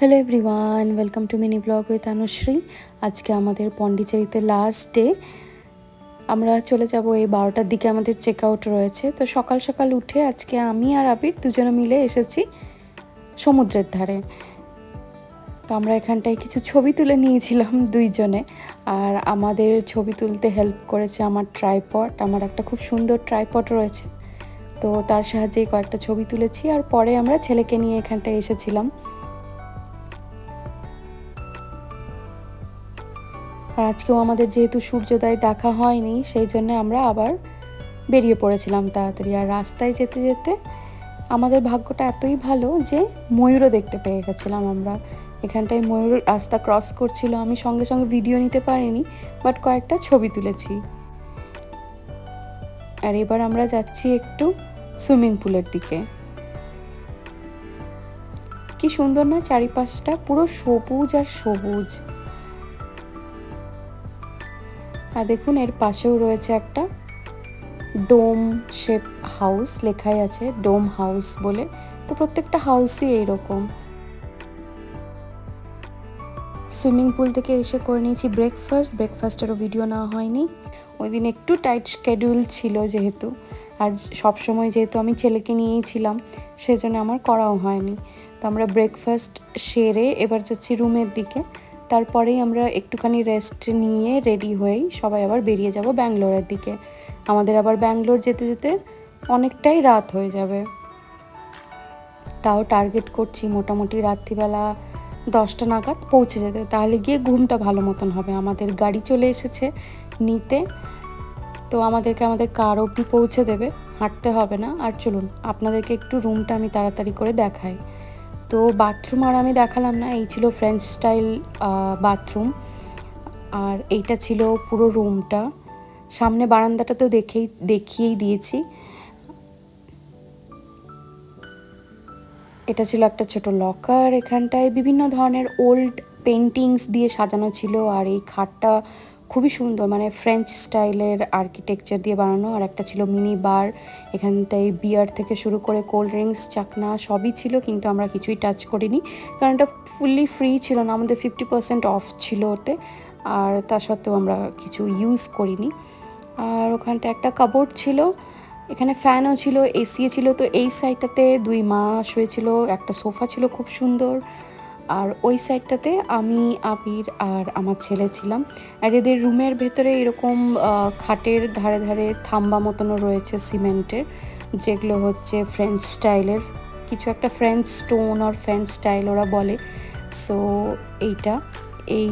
Hello everyone welcome to mini blog with Anushree আজকে আমাদের পন্ডিচেরিতে last day আমরা চলে যাব এই বারোটার দিকে, আমাদের চেক আউট রয়েছে। তো সকাল সকাল উঠে আজকে আমি আর আবির দুজনে মিলে এসেছি সমুদ্রের ধারে। তো আমরা এখানটায় কিছু ছবি তুলে নিয়েছিলাম দুইজনে। আর আমাদের ছবি তুলতে হেল্প করেছে আমার ট্রাইপট আমার একটা খুব সুন্দর ট্রাইপট রয়েছে। তো তার সাহায্যেই কয়েকটা ছবি তুলেছি, আর পরে আমরা ছেলেকে নিয়ে এখানটায় এসেছিলাম। আর আজকেও আমাদের যেহেতু সূর্যোদয় দেখা হয়নি, সেই জন্য আমরা আবার বেরিয়ে পড়েছিলাম তাড়াতাড়ি। আর রাস্তায় যেতে যেতে আমাদের ভাগ্যটা এতই ভালো যে ময়ূরও দেখতে পেয়ে গেছিলাম আমরা। এখানটায় ময়ূর রাস্তা ক্রস করছিল, আমি সঙ্গে সঙ্গে ভিডিও নিতে পারিনি বাট কয়েকটা ছবি তুলেছি। আর এবার আমরা যাচ্ছি একটু সুইমিং পুলের দিকে। কি সুন্দর না, চারিপাশটা পুরো সবুজ আর সবুজ। আর দেখুন, এর পাশেও রয়েছে একটা ডোম শেপ হাউস লেখাই আছে, ডোম হাউস বলে। তো প্রত্যেকটা হাউসই এইরকম। সুইমিং পুল থেকে এসে করে নিয়েছি ব্রেকফাস্ট। ব্রেকফাস্টেরও ভিডিও নেওয়া হয়নি। ওই দিন একটু টাইট শিডিউল ছিল যেহেতু। আর সব সময় যেহেতু আমি ছেলেকে নিয়েই ছিলাম, সেজন্য আমার করাও হয়নি। তো আমরা ব্রেকফাস্ট সেরে এবার যাচ্ছি রুমের দিকে। তারপরেই আমরা একটুখানি রেস্ট নিয়ে রেডি হয়েই সবাই আবার বেরিয়ে যাব ব্যাঙ্গালোরের দিকে। আমাদের আবার ব্যাঙ্গালোর যেতে যেতে অনেকটাই রাত হয়ে যাবে। তাও টার্গেট করছি মোটামুটি রাত্রিবেলা দশটা নাগাদ পৌঁছে যেতে। তাহলে গিয়ে ঘুমটা ভালো মতন হবে। আমাদের গাড়ি চলে এসেছে নিতে। তো আমাদেরকে আমাদের কার অবধি পৌঁছে দেবে। হাঁটতে হবে না। আর চলুন, আপনাদেরকে একটু রুমটা আমি তাড়াতাড়ি করে দেখাই। তো বাথরুম আর আমি দেখালাম না, এই ছিল ফ্রেঞ্চ স্টাইল বাথরুম আর এইটা ছিল পুরো রুমটা সামনে বারান্দাটা তো দেখেই, দেখিয়েই দিয়েছি। এটা ছিল একটা ছোট লকার এখানটায়। বিভিন্ন ধরনের ওল্ড পেন্টিংস দিয়ে সাজানো ছিল। আর এই খাটটা খুবই সুন্দর মানে ফ্রেঞ্চ স্টাইলের আর্কিটেকচার দিয়ে বানানো। আর একটা ছিল মিনি বার এখানটায় বিয়ার থেকে শুরু করে কোল্ড ড্রিঙ্কস চাকনা সবই ছিল, কিন্তু আমরা কিছুই টাচ করিনি। কারণ এটা ফুললি ফ্রি ছিল না, আমাদের ফিফটি পার্সেন্ট অফ ছিল ওতে, আর তা সত্ত্বেও আমরা কিছু ইউজ করিনি। আর ওখানটা একটা কাবোর্ড ছিল, এখানে ফ্যানও ছিল এসিও ছিল, তো এই সাইডটাতে দুই মা শুয়েছিল একটা সোফা ছিল খুব সুন্দর। আর ওই সাইডটাতে আমি, আবির আর আমার ছেলে ছিলাম। আর এদের রুমের ভেতরে এরকম খাটের ধারে ধারে থাম্বা মতনও রয়েছে সিমেন্টের, যেগুলো হচ্ছে ফ্রেঞ্চ স্টাইলের কিছু একটা ফ্রেঞ্চ স্টোন আর ফ্রেঞ্চ স্টাইল ওরা বলে। সো এইটা, এই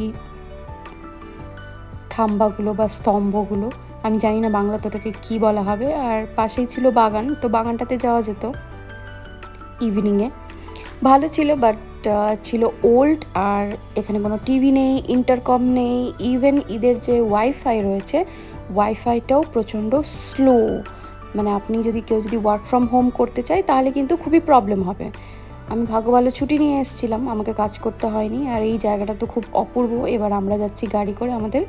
থাম্বাগুলো বা স্তম্ভগুলো, আমি জানি না বাংলাতে ওটাকে কী বলা হবে। আর পাশেই ছিল বাগান, তো বাগানটাতে যাওয়া যেত ইভিনিংয়ে ভালো ছিল বাট ছিল ওল্ড আর এখানে কোনো টিভি নেই ইন্টারকম নেই ইভেন ঈদের যে ওয়াইফাই রয়েছে ওয়াইফাইটাও প্রচণ্ড স্লো মানে আপনি যদি কেউ যদি ওয়ার্ক ফ্রম হোম করতে চায়, তাহলে কিন্তু খুবই প্রবলেম হবে। আমি ভাগ্য ভালো ছুটি নিয়ে এসেছিলাম, আমাকে কাজ করতে হয়নি, আর এই জায়গাটা তো খুব অপূর্ব। এবার আমরা যাচ্ছি গাড়ি করে আমাদের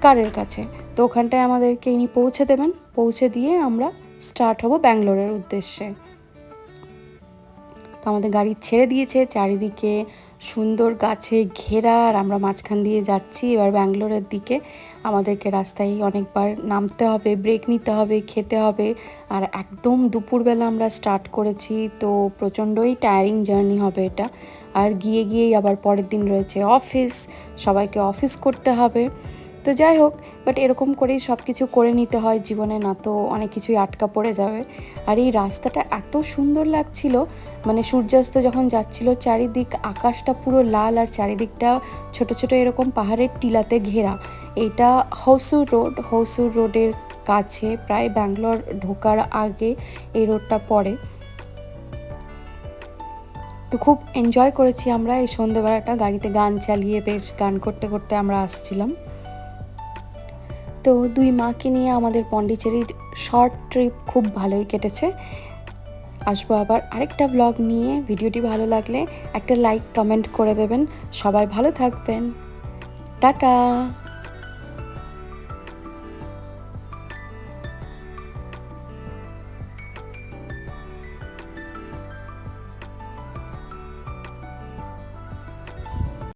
কারের কাছে। তো ওখানটায় আমাদেরকে ইনি পৌঁছে দেবেন। পৌঁছে দিয়ে আমরা স্টার্ট হব ব্যাঙ্গালোরের উদ্দেশ্যে। তো আমাদের গাড়ি ছেড়ে দিয়েছে, চারিদিকে সুন্দর গাছে ঘেরা আর আমরা মাঝখান দিয়ে যাচ্ছি। এবার ব্যাঙ্গালোরের দিকে আমাদেরকে রাস্তায় অনেকবার নামতে হবে ব্রেক নিতে হবে, খেতে হবে। আর একদম দুপুরবেলা আমরা স্টার্ট করেছি, তো প্রচণ্ডই টায়ারিং জার্নি হবে এটা। আর গিয়ে গিয়েই আবার পরের দিন রয়েছে অফিস সবাইকে অফিস করতে হবে। তো যাই হোক বাট এরকম করেই সব কিছু করে নিতে হয় জীবনে, না তো অনেক কিছুই আটকা পড়ে যাবে। আর এই রাস্তাটা এত সুন্দর লাগছিল মানে সূর্যাস্ত যখন যাচ্ছিল, চারিদিক আকাশটা পুরো লাল আর চারিদিকটা ছোট ছোট এরকম পাহাড়ের টিলাতে ঘেরা। এটা হৌসুর রোড, হৌসুর রোডের কাছে, প্রায় ব্যাঙ্গালোর ঢোকার আগে এই রোডটা পড়ে। তো খুব এনজয় করেছি আমরা এই সন্ধেবেলাটা, গাড়িতে গান চালিয়ে বেশ গান করতে করতে আমরা আসছিলাম। তো দুই মাকে নিয়ে আমাদের পন্ডিচেরির শর্ট ট্রিপ খুব ভালোই কেটেছে। আসব আবার আরেকটা ব্লগ নিয়ে। ভিডিওটি ভালো লাগলে একটা লাইক কমেন্ট করে দেবেন। সবাই ভালো থাকবেন। টাটা!